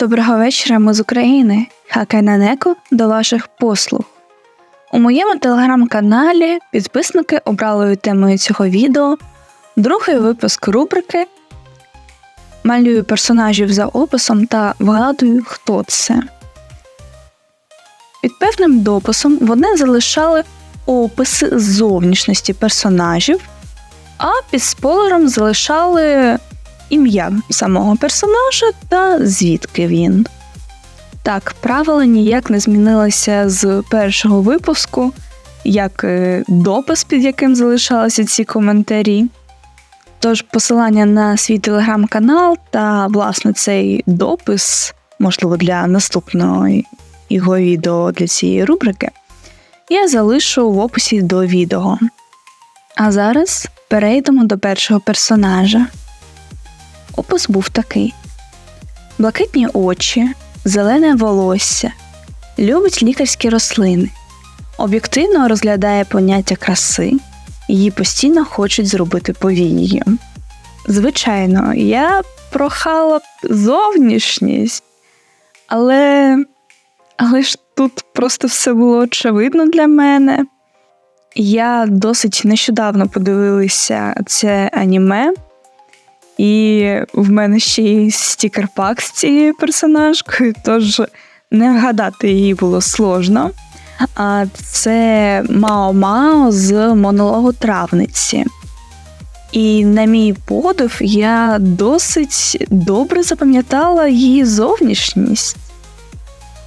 Доброго вечора, ми з України. Хакайнанеко до ваших послуг. У моєму телеграм-каналі підписники обрали темою цього відео другий випуск рубрики Малюю персонажів за описом та вгадую, хто це. Під певним дописом вони залишали описи зовнішності персонажів, а під спойлером залишали ім'я самого персонажа та звідки він. Так, правила ніяк не змінилися з першого випуску, як допис, під яким залишалися ці коментарі. Тож посилання на свій телеграм-канал та, власне, цей допис, можливо, для наступного його відео для цієї рубрики, я залишу в описі до відео. А зараз перейдемо до першого персонажа. Опис був такий: блакитні очі, зелене волосся, любить лікарські рослини, об'єктивно розглядає поняття краси, її постійно хочуть зробити повією. Звичайно, я прохала зовнішність, але, але ж тут просто все було очевидно для мене. Я досить нещодавно подивилася це аніме. І в мене ще й стікер-пак з цією персонажкою, тож не вгадати її було сложно. А це Мао Мао з монологу травниці. І на мій подив я досить добре запам'ятала її зовнішність.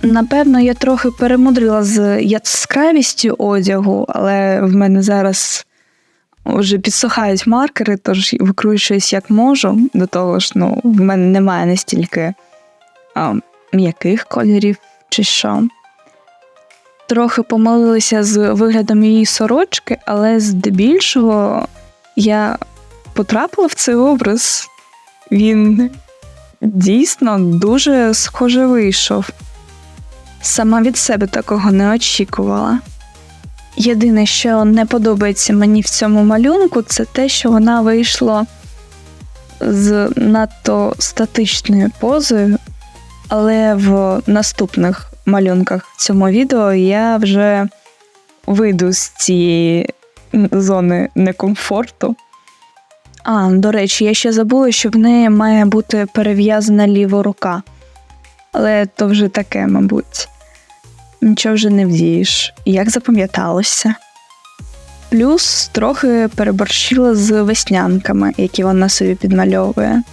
Напевно, я трохи перемудрила з яскравістю одягу, але в мене зараз вже підсухають маркери, тож викручуюсь як можу. До того ж, ну, в мене немає настільки а, м'яких кольорів чи що. Трохи помилилися з виглядом її сорочки, але здебільшого я потрапила в цей образ. Він дійсно дуже схоже вийшов. Сама від себе такого не очікувала. Єдине, що не подобається мені в цьому малюнку, це те, що вона вийшла з надто статичною позою, але в наступних малюнках в цьому відео я вже вийду з цієї зони некомфорту. А, до речі, я ще забула, що в неї має бути перев'язана ліва рука. Але то вже таке, мабуть нічого вже не вдієш, як запам'яталося. Плюс трохи переборщила з веснянками, які вона собі підмальовує.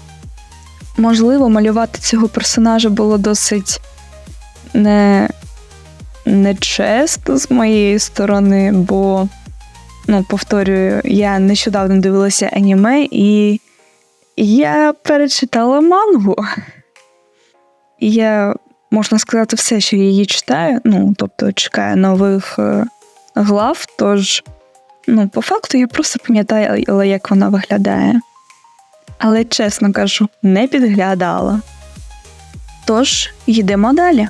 Можливо, малювати цього персонажа було досить не... нечесно з моєї сторони, бо, ну, повторюю, я нещодавно дивилася аніме і я перечитала мангу. Я можна сказати, все, що її читаю, ну, тобто чекаю нових е, глав, тож, ну, по факту, я просто пам'ятаю, як вона виглядає. Але, чесно кажу, не підглядала. Тож, йдемо далі.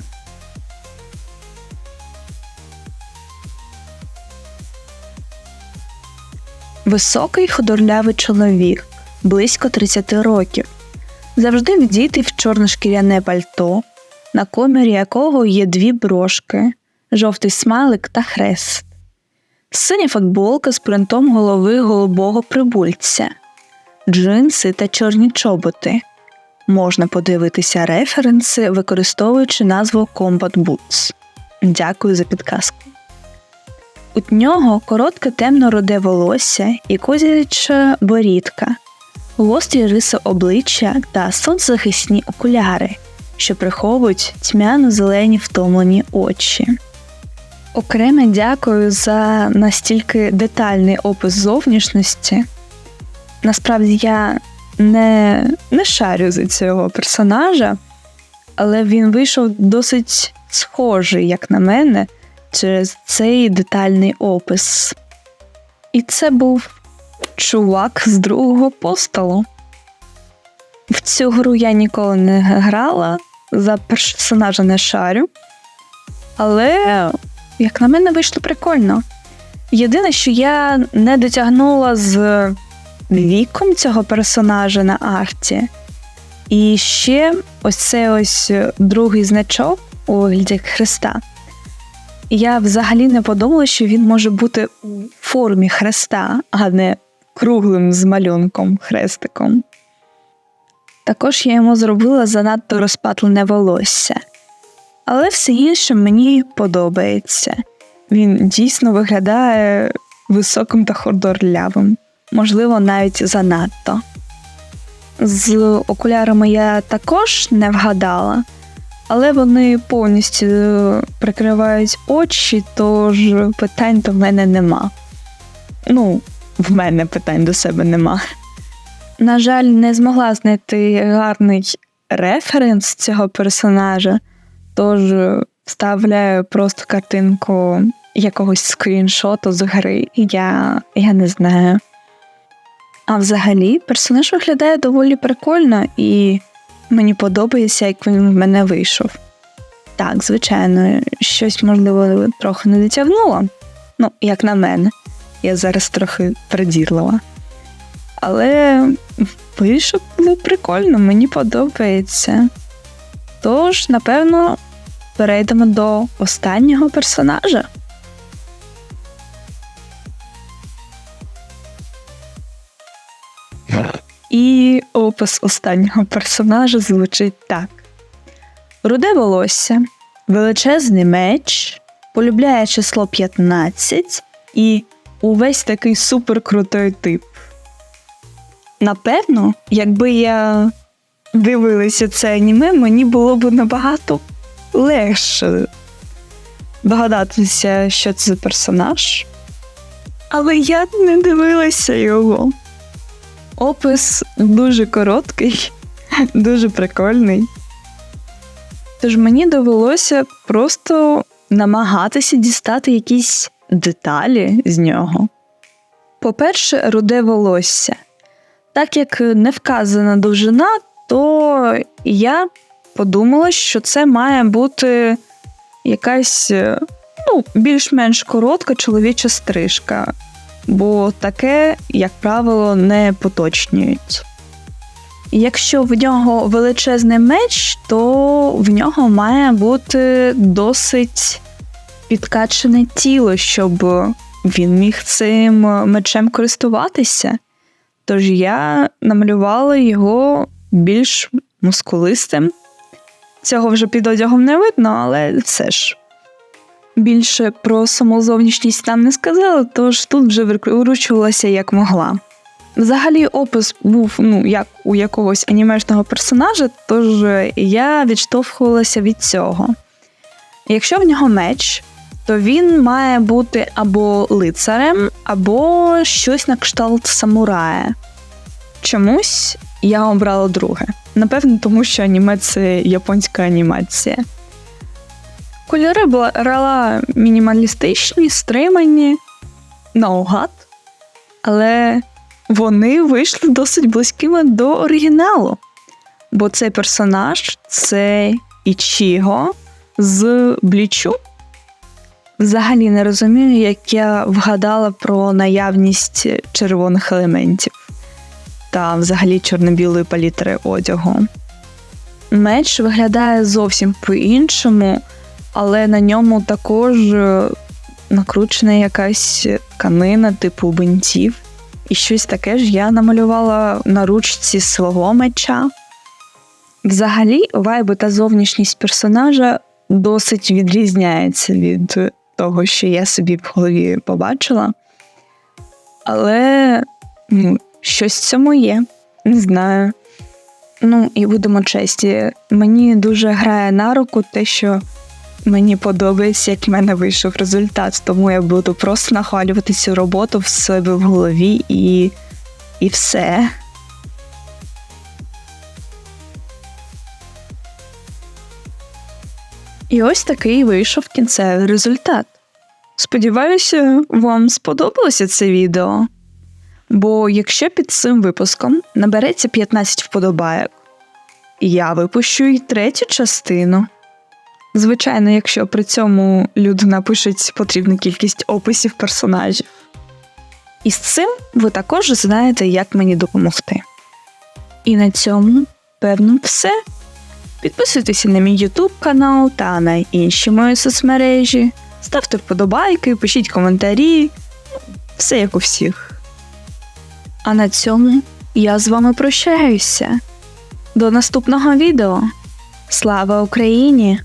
Високий худорлявий чоловік, близько 30 років, завжди вдітий в чорне шкіряне пальто, на комірі якого є дві брошки, жовтий смайлик та хрест, синя футболка з принтом голови голубого прибульця, джинси та чорні чоботи. Можна подивитися референси, використовуючи назву Combat Boots. Дякую за підказку. У нього коротке темно роде волосся і козяча борідка, гострі риси обличчя та сонцезахисні окуляри що приховують тьмяно-зелені втомлені очі. Окреме дякую за настільки детальний опис зовнішності. Насправді я не, не шарю за цього персонажа, але він вийшов досить схожий, як на мене, через цей детальний опис. І це був чувак з другого постолу. В цю гру я ніколи не грала, за персонажа не шарю. Але, як на мене, вийшло прикольно. Єдине, що я не дотягнула з віком цього персонажа на арті. І ще ось це ось другий значок у вигляді хреста. Я взагалі не подумала, що він може бути у формі хреста, а не круглим з малюнком хрестиком. Також я йому зробила занадто розпатлене волосся. Але все інше мені подобається. Він дійсно виглядає високим та худорлявим, можливо, навіть занадто. З окулярами я також не вгадала, але вони повністю прикривають очі, тож питань до мене нема. Ну, в мене питань до себе нема. На жаль, не змогла знайти гарний референс цього персонажа, тож вставляю просто картинку якогось скріншоту з гри, я, я не знаю. А взагалі, персонаж виглядає доволі прикольно, і мені подобається, як він в мене вийшов. Так, звичайно, щось, можливо, трохи не дотягнуло. Ну, як на мене, я зараз трохи придірлива. Але вийшов ну, прикольно, мені подобається. Тож, напевно, перейдемо до останнього персонажа. І опис останнього персонажа звучить так: руде волосся, величезний меч, полюбляє число 15 і увесь такий суперкрутий тип. Напевно, якби я дивилася це аніме, мені було б набагато легше догадатися, що це за персонаж. Але я не дивилася його. Опис дуже короткий, дуже прикольний. Тож мені довелося просто намагатися дістати якісь деталі з нього. По-перше, руде волосся. Так як не вказана довжина, то я подумала, що це має бути якась ну, більш-менш коротка чоловіча стрижка, бо таке, як правило, не поточнюють. Якщо в нього величезний меч, то в нього має бути досить підкачане тіло, щоб він міг цим мечем користуватися. Тож я намалювала його більш мускулистим. Цього вже під одягом не видно, але все ж. Більше про саму зовнішність нам не сказали, тож тут вже викручувалася як могла. Взагалі, опис був ну, як у якогось анімешного персонажа, тож я відштовхувалася від цього. Якщо в нього меч, то він має бути або лицарем, або щось на кшталт самурая. Чомусь я обрала друге. Напевно, тому що аніме це японська анімація. Кольори брала мінімалістичні, стримані, наугад, але вони вийшли досить близькими до оригіналу. Бо цей персонаж це Ічіго з Блічу. Взагалі не розумію, як я вгадала про наявність червоних елементів та взагалі чорно-білої палітри одягу. Меч виглядає зовсім по-іншому, але на ньому також е, накручена якась тканина типу бинтів. І щось таке ж я намалювала на ручці свого меча. Взагалі, вайби та зовнішність персонажа досить відрізняються від того, що я собі в голові побачила. Але ну, щось в цьому є, не знаю. Ну, і будемо честі, мені дуже грає на руку те, що мені подобається, як в мене вийшов результат, тому я буду просто нахвалювати цю роботу в себе в голові і, і все. І ось такий вийшов кінцевий результат. Сподіваюся, вам сподобалося це відео. Бо якщо під цим випуском набереться 15 вподобайок, я випущу й третю частину. Звичайно, якщо при цьому люди напишуть потрібну кількість описів персонажів. І з цим ви також знаєте, як мені допомогти. І на цьому напевно, все. Підписуйтеся на мій YouTube канал та на інші мої соцмережі. Ставте вподобайки, пишіть коментарі. Все як у всіх. А на цьому я з вами прощаюся. До наступного відео. Слава Україні!